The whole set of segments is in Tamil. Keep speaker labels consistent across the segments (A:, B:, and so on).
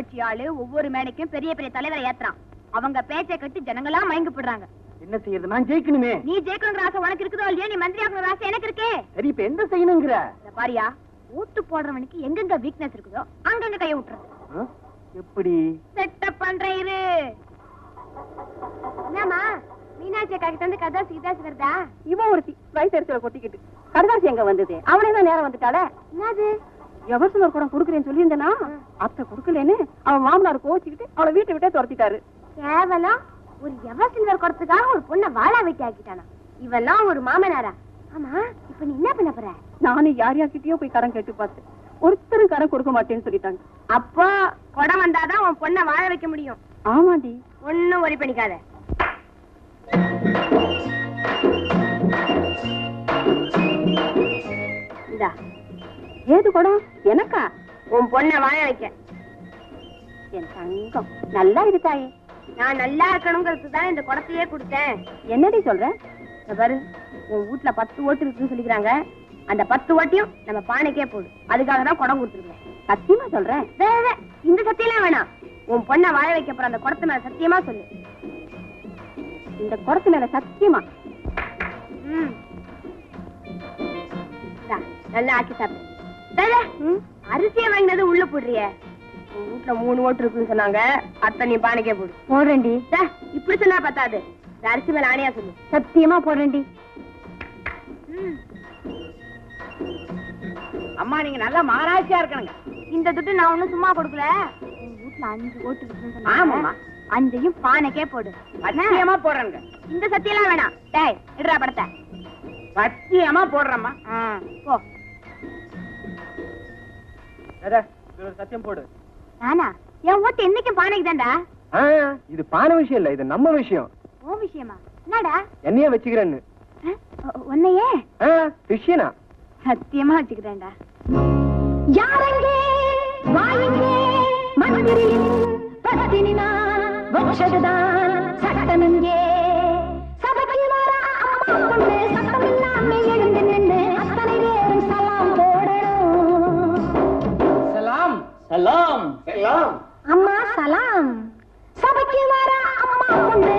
A: கட்சி ஆளு ஒவ்வொரு மேடைக்கும் பெரிய பெரிய தலைவரை ஏத்துறான். அவங்க பேச்சை கட்டி ஜனங்களா மயங்கி போடுறாங்க
B: என்ன செய்யறது? நான் ஜெயிக்கணுமே.
A: நீ ஜெயிக்கணுங்கிற ஆசை உனக்கு இருக்குதோ இல்லையோ? நீ மந்திரி ஆகணுங்கிற ஆசை எனக்கு இருக்கே.
B: சரி இப்ப என்ன செய்யணுங்கிற?
A: இந்த பாரியா ஓட்டு போடுறவனுக்கு எங்கெங்க வீக்னஸ் இருக்குதோ அங்கங்க கைய விட்டுறது?
B: எப்படி?
A: செட்டப் பண்றேன் இரு. என்னம்மா மீனாட்சி அக்கா கிட்ட இருந்து கதா சீதாசி வருதா
C: இவன் ஒருத்தி வயசு கொட்டிக்கிட்டு. கடதாசி எங்க வந்தது. அவனே தான் நேரம் வந்துட்டாளே.
A: என்னது?
C: எவர்சனர் கூட குடுக்குறேன்னு சொல்லியிருந்தனா? அத்தை குடுக்கலன்னு அவன் மாமனார் கோச்சிக்கிட்டு அவளை வீட்டை விட்டே துரத்திட்டாரு.
A: கேவலம்? ஒரு எவ சில்வர் குடத்துக்காக ஒரு பொண்ணை வாழா வெட்டி ஆக்கிட்டானா? இவெல்லாம் ஒரு மாமனாரா? ஆமா இப்ப நீ என்ன பண்ண போற?
C: நானும் யார் யார்கிட்டயோ போய் கடன் கேட்டு பார்த்தேன். ஒருத்தரும் கடன் கொடுக்க மாட்டேன்னு சொல்லிட்டாங்க.
A: அப்போ குடம் வந்தாதான் உன் பொண்ணை வாழ வைக்க முடியும்.
C: ஆமாண்டி.
A: ஒண்ணும் ஒரி பண்ணிக்காத. இந்தா.
C: ஏது குடம்? எனக்கா?
A: உன் பொண்ணை வாழ வைக்க.
C: என் தங்கம் நல்லா இருக்காய்
A: நான் நல்லா இருக்கணுங்கிறது தான் இந்த குடத்தையே கொடுத்தேன்.
C: என்னடி சொல்ற?
A: பாரு உன் வீட்ல பத்து ஓட்டு இருக்குன்னு சொல்லிக்கிறாங்க. அந்த பத்து ஓட்டையும் நம்ம பானைக்கே போடு அதுக்காக தான் குடம் கொடுத்துருக்கேன்.
C: சத்தியமா சொல்றேன்
A: இந்த சத்தியம்லாம் வேணாம். உன் பொண்ணை வாழ வைக்க போற அந்த குடத்து மேல சத்தியமா சொல்லு.
C: இந்த குடத்து மேல சத்தியமா?
A: நல்லா ஆக்கி சாப்பிடு. அரிசியை வாங்கினது உள்ள போடுறிய. வீட்ல மூணு ஓட்டு இருக்குன்னு சொன்னாங்க. அத்தை நீ பானைக்கே போடு.
C: போடுறேன்டி.
A: இப்படி சொன்னா பத்தாது. அரிசி மேல ஆணையா சொல்லு.
C: சத்தியமா போடுறேன்டி.
B: அம்மா நீங்க நல்லா மாராட்சியா இருக்கணுங்க.
A: இந்த துட்டு நான் ஒண்ணும் சும்மா கொடுக்கல. வீட்ல அஞ்சு ஓட்டு இருக்குன்னு அஞ்சையும் பானைக்கே போடு.
B: சத்தியமா போடுறேங்க
A: இந்த சத்தியெல்லாம் வேணாம். டேய் இடுறா படத்தை
B: சத்தியமா போடுறேம்மா.
A: போ.
B: சத்தியம் போடு.
A: நானா? என் ஓட்டு என்னைக்கும் பானைக்கு தான்டா?
B: இது பான விஷயம் இல்ல இது நம்ம விஷயம்.
A: ஓ விஷயமா? என்னடா?
B: என்னைய வச்சுக்கிறேன்னு.
A: உன்னையே?
B: விஷயனா
A: சத்தியமா வச்சுக்கிறேன்டா.
C: யாரெங்கே? வாயெங்கே? மந்திரியின் பத்தினி நான் வச்சதுதான் சலாம்.
B: சலாம்.
C: அம்மா சலாம். சபைக்கு வர அம்மா பொண்ணு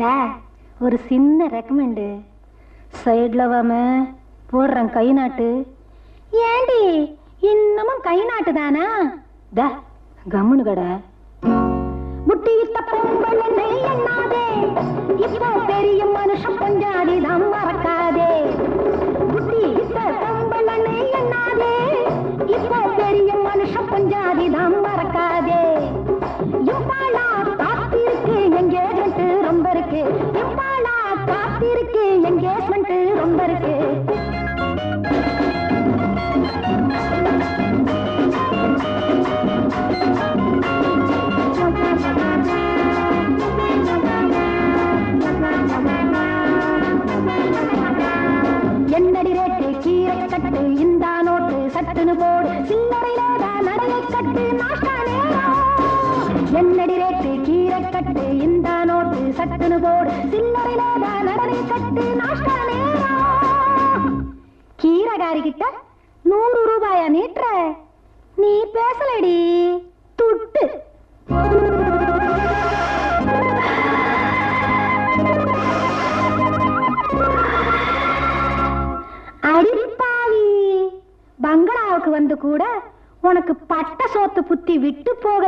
C: டா ஒரு சின்ன ரெக்கமெண்டு சைடில் வாம போடுறேன் கை நாட்டு. ஏண்டி இன்னமும் கை நாட்டு தானா? டா கம்முனு கடை. முட்டி வித்த பொங்கல் எண்ணாதே. இப்போ பெரிய மனுஷன் கொஞ்சம் தான் மறக்காதே. சின்னடி ரேட்டு கீரை கட்டு இந்த நோட்டு சட்டுன்னு போடு. சில்லறையில நடைய கட்டு நாஷ்டா என்னடி ரேட்டு? கீரை கட்டு இந்த நோட்டு சட்டுன்னு போடு. சில்லறையில நடனை கட்டு நாஷ்டா நேரம் கீரைகாரி கிட்ட நூறு ரூபாயா நீட்டுற நீ பேசலடி.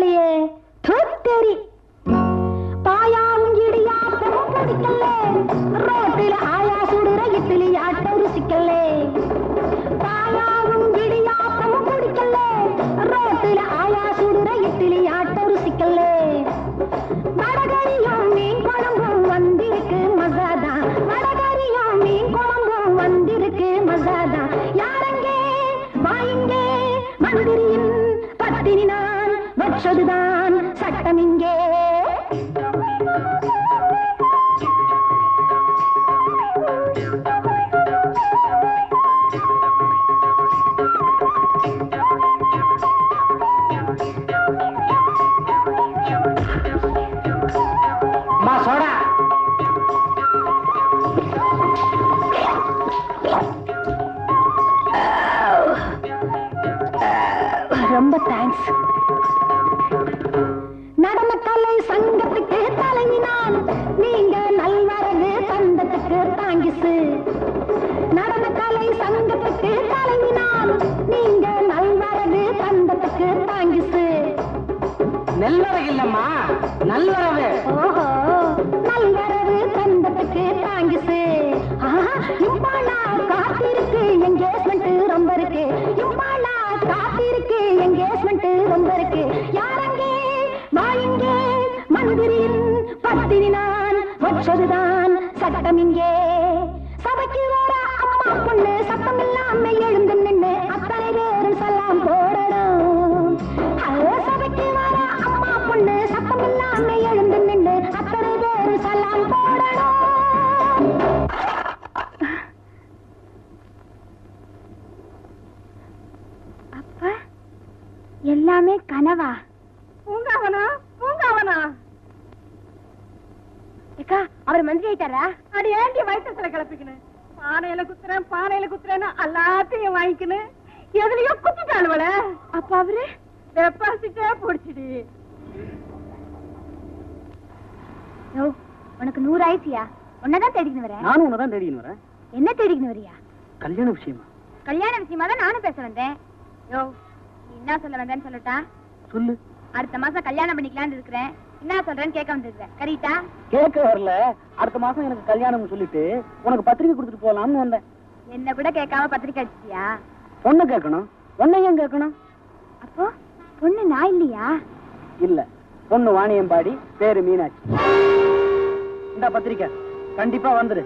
C: விட்டு போகலையே தொத்தெரி பாயாவும் இடியாவும் பிடிக்கல ரோட்டில ஆயா சுடுற இட்லி ஆட்ட குடிக்கல பாயாவும் இடியாவும் குடிக்கல ரோட்டுல ஆயா சுடுற இட்லி ஆட்ட ருசிக்கல வடகரியும் மீன் குழம்பும் வந்திருக்கு மசாதான் வடகரியும் மீன் குழம்பும் வந்திருக்கு மசாதான் யாரங்கே வாயுங்கே மந்திரியின் பத்தினி நான். பெற்றதுதான் சட்டம் இங்கே. நெல்வரகு
B: இல்லம்மா நல்வரவு.
C: ஓஹோ நல்வரவு தந்தத்துக்கு தாங்கிசு. ஆஹா, காத்திருக்கு என்கேஜ்மெண்ட் ரொம்ப இருக்கு. இம்மாளா காத்திருக்கு என்கேஜ்மெண்ட் ரொம்ப இருக்கு. யாரங்கே? வாயுங்கே மந்திரின் பத்தினி நான் வச்சதுதான் சட்டம் இங்கே. சபைக்கு வர அம்மா பொண்ணு சத்தம் இல்லாம எழுந்து நின்னு அத்தனை பேரும் சலாம் போடணும். சபைக்கு வர
A: எல்லாமே கனவா?
D: பூங்காவனா? பூங்காவனா?
A: ஏக்கா அவர் மந்திரி ஆயிட்டாரா?
D: அடி ஏண்டி வயிற்றுல கிளப்பிக்கணும் பானையில குத்துறேன் பானையில குத்துறேன்னு எல்லாத்தையும் வாங்கிக்கணும் எதுலயோ குத்திட்டாளுவல
A: அப்ப அவரு?
D: டெபாசிட்டே பிடிச்சிடி.
A: உனக்கு நூறு ஆயிடுச்சியா உன்னதான் தேடிக்கணும் வரேன்.
B: நானும் உன்னதான் தேடிக்கின்னு வரேன்.
A: என்ன தேடிக்கணும் வரியா?
B: கல்யாண விஷயமா?
A: கல்யாண விஷயமா தான் நானும் பேச வந்தேன். யோ நீ என்ன சொல்ல வந்தேன்னு சொல்லட்டா?
B: சொல்லு.
A: அடுத்த மாசம் கல்யாணம் பண்ணிக்கலாம்னு இருக்கிறேன். என்ன சொல்றேன்னு கேட்க வந்திருக்கிறேன் கரெக்டா
B: கேட்க வரல. அடுத்த மாசம் எனக்கு கல்யாணம் சொல்லிட்டு உனக்கு பத்திரிக்கை கொடுத்துட்டு போலாம்னு வந்தேன்.
A: என்ன கூட கேட்காம பத்திரிக்கை அடிச்சியா
B: பொண்ணு கேட்கணும். பொண்ணை ஏன் கேட்கணும்?
A: அப்போ பொண்ணு நான் இல்லையா?
B: இல்ல. பொண்ணு வாணியம்பாடி பேரு மீனாட்சி. இந்த பத்திரிக்கை. கண்டிப்பா வந்துரு.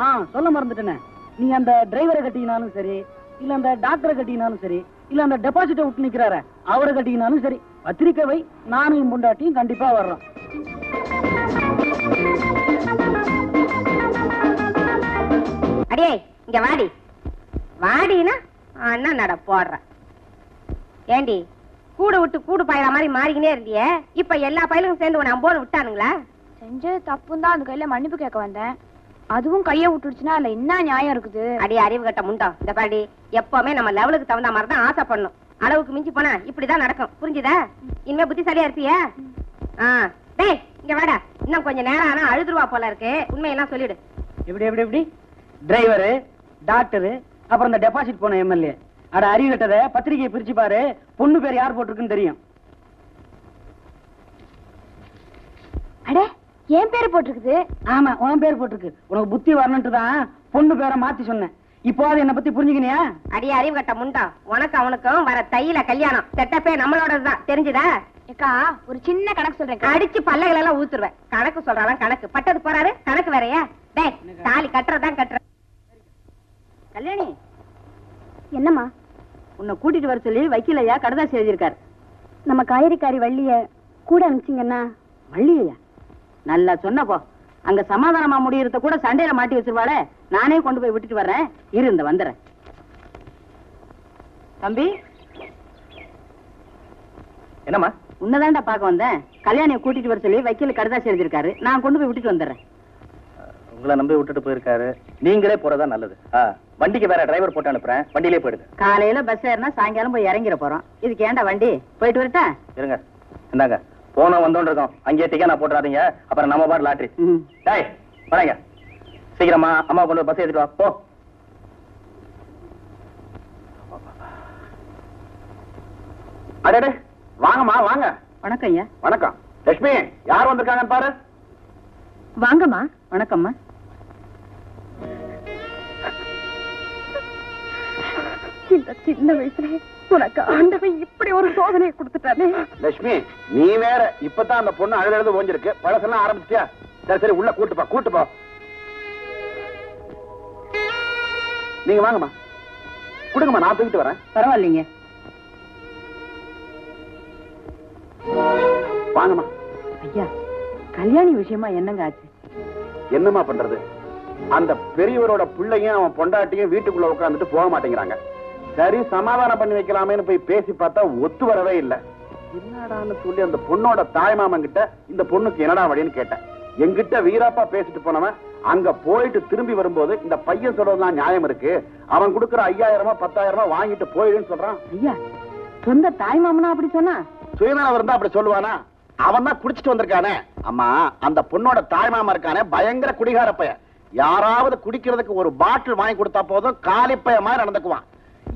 B: ஆ சொல்ல மறந்துட்டேனே. நீ அந்த டிரைவரை கட்டினாலும் சரி இல்ல அந்த டாக்டரை கட்டினாலும் சரி இல்ல அந்த டெபாசிட்டை விட்டு நிக்கிறார அவரை கட்டினாலும் சரி பத்திரிக்கை வை நானும் பொண்டாட்டியும் கண்டிப்பா வர்றோம்.
A: அடியே இங்க வாடி. வாடினா அண்ணா நட போடுற ஏண்டி கூடு விட்டு கூடு பாயிற மாதிரி மாறிக்கினே இருந்தியே இப்ப எல்லா பயலுக்கும் சேர்ந்து உன்னை அம்போன்னு விட்டானுங்களா?
E: செஞ்சது தப்புன்னு தான் அந்த கையில மன்னிப்பு கேட்க வந்தேன். அதுவும் கைய விட்டுடுச்சுன்னா அதுல என்ன நியாயம் இருக்குது?
A: அடி அறிவு கட்ட முண்டம் இந்த பாடி எப்பவுமே நம்ம லெவலுக்கு தகுந்த மாதிரி தான் ஆசைப்படணும். அளவுக்கு மிஞ்சி போனா இப்படிதான் நடக்கும். புரிஞ்சுதா? இனிமே புத்திசாலியா இருப்பியா? ஆ டேய் இங்க வாடா. இன்னும் கொஞ்சம் நேரம் ஆனா அழுதுருவா போல இருக்கு. உண்மையெல்லாம் சொல்லிடு.
B: எப்படி எப்படி எப்படி? டிரைவரு டாக்டரு அப்புறம் இந்த டெபாசிட் போன எம்எல்ஏ அட அறிவு கட்டத பத்திரிகையை பிரிச்சு பாரு. பொண்ணு பேர் யார் போட்டிருக்குன்னு தெரியும்.
E: அட என் பேரு போட்டிருக்குது?
B: ஆமா உன் பேர் போட்டிருக்கு. உனக்கு புத்தி வரணுன்ட்டு தான் பொண்ணு பேரை மாத்தி சொன்னேன். இப்போ அது என்ன பத்தி புரிஞ்சுக்கினியா?
A: அடி அறிவு கட்ட முண்டம் உனக்கு அவனுக்கும் வர தையில கல்யாணம். செட்டப்பே நம்மளோடதுதான். தெரிஞ்சுதா?
E: ஏக்கா ஒரு சின்ன கணக்கு சொல்றேன்
A: அடிச்சு பல்லைகள் எல்லாம் ஊத்துருவேன். கணக்கு சொல்றாலாம் கணக்கு. பட்டது போறாரு கணக்கு வேறயா? டேய் தாலி கட்டுறதான் கட்டுற. கல்யாணி.
D: என்னம்மா?
A: உன்னை கூட்டிட்டு வர சொல்லி வக்கீலையா கடுதாசி எழுதியிருக்காரு.
D: நம்ம காய்கறிக்காரி வள்ளிய கூட அனுப்பிச்சிங்கன்னா?
A: வள்ளியா நல்லா சொன்னப்போ அங்க சமாதானமா முடியறத கூட சண்டையில மாட்டி வச்சிருவாளே. நானே கொண்டு போய் விட்டுட்டு வர்றேன். இரு இந்த வந்துடுறேன். தம்பி?
B: என்னம்மா?
A: உன்னதான்டா பார்க்க வந்தேன். கல்யாணியை கூட்டிட்டு வர சொல்லி வக்கீல் கடுதாசி எழுதியிருக்காரு. நான் கொண்டு போய் விட்டுட்டு வந்துடுறேன்.
F: உங்களை நம்பி விட்டுட்டு போயிருக்காரு. நீங்களே போறதா நல்லது. வண்டிக்கு வேற டிரைவர் போட்டு அனுப்புறேன். வண்டியிலே போயிடுங்க.
A: காலையில பஸ் ஏறினா சாயங்காலம் போய் இறங்கிட போறோம். இதுக்கு ஏன்டா வண்டி? போயிட்டு வரட்டா?
F: இருங்க. இந்தாங்க. போனோம் வந்தோன்னு இருக்கோம். அங்கேயே டிக்கெட் போட்டுறாதீங்க. அப்புறம் நம்ம பாட்டு லாட்ரி. டேய் வரேங்க. சீக்கிரமா அம்மா கொண்டு பஸ் ஏத்திட்டு வா. போ. அடடே வாங்கம்மா வாங்க.
A: வணக்கம் ஐயா.
F: வணக்கம். லட்சுமி யார் வந்திருக்காங்கன்னு பாரு.
A: வாங்கம்மா. வணக்கம்மா.
G: இந்த சின்ன வயசுல உனக்கு ஆண்டவன் இப்படி ஒரு சோதனையை கொடுத்துட்டானே.
H: லட்சுமி நீ வேற இப்பதான் அந்த பொண்ணு அழுது அழுது ஓஞ்சிருக்கு. பழசெல்லாம் ஆரம்பிச்சிட்டியா? சரி சரி உள்ள கூட்டு போ கூட்டு போ. நீங்க வாங்கம்மா. கொடுங்கம்மா நான் தூக்கிட்டு வரேன்.
I: பரவாயில்லைங்க.
H: வாங்கம்மா.
I: ஐயா கல்யாணி விஷயமா என்னங்க ஆச்சு?
H: என்னம்மா பண்றது? அந்த பெரியவரோட பிள்ளையும் அவன் பொண்டாட்டியும் வீட்டுக்குள்ள உட்காந்துட்டு போக மாட்டேங்கிறாங்க. சரி சமாதானம் பண்ணி வைக்கலாமேன்னு போய் பேசி பார்த்தா ஒத்து வரவே இல்லை. என்னடான்னு சொல்லி அந்த பொண்ணோட தாய்மாமன் கிட்ட இந்த பொண்ணுக்கு என்னடா வழின்னு கேட்டேன். என்கிட்ட வீராப்பா பேசிட்டு போனவன் அங்க போயிட்டு திரும்பி வரும்போது இந்த பையன் சொல்றதுலாம் நியாயம் இருக்கு. அவன் கொடுக்குற ஐயாயிரமா பத்தாயிரமா வாங்கிட்டு போயிடுன்னு சொல்றான்.
I: ஐயா சொந்த தாய் மாமனா அப்படி சொன்னா?
H: சுயநலம் இருந்தா அப்படி சொல்லுவானா? அவன் தான் குடிச்சிட்டு வந்திருக்கானே. அம்மா அந்த பொண்ணோட தாய்மாமா இருக்கானே பயங்கர குடிகார பையன். யாராவது குடிக்கிறதுக்கு ஒரு பாட்டில் வாங்கி கொடுத்தா போதும் காலிப்பைய மாதிரி நடந்துக்குவான்.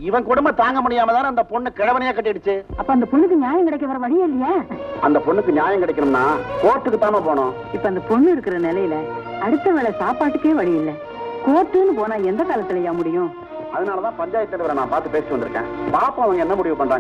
H: இவன் குடும்பம் தாங்க முடியாம தானே அந்த பொண்ணு கிழவனையா கட்டிடுச்சு.
I: அப்ப அந்த பொண்ணுக்கு நியாயம் கிடைக்க வர வழியே இல்லையா?
H: அந்த பொண்ணுக்கு நியாயம் கிடைக்கணும்னா கோர்ட்டுக்கு தாம போனோம்
I: இப்ப அந்த பொண்ணு இருக்கிற நிலையில அடுத்த வேளை சாப்பாட்டுக்கே வழி இல்ல. கோர்ட்டுன்னு போனா எந்த காலத்துலயா முடியும்?
H: அதனாலதான் பஞ்சாயத்து தலைவரை நான் பார்த்து பேசிட்டு வந்திருக்கேன். பாப்பா அவங்க என்ன முடிவு பண்றாங்க?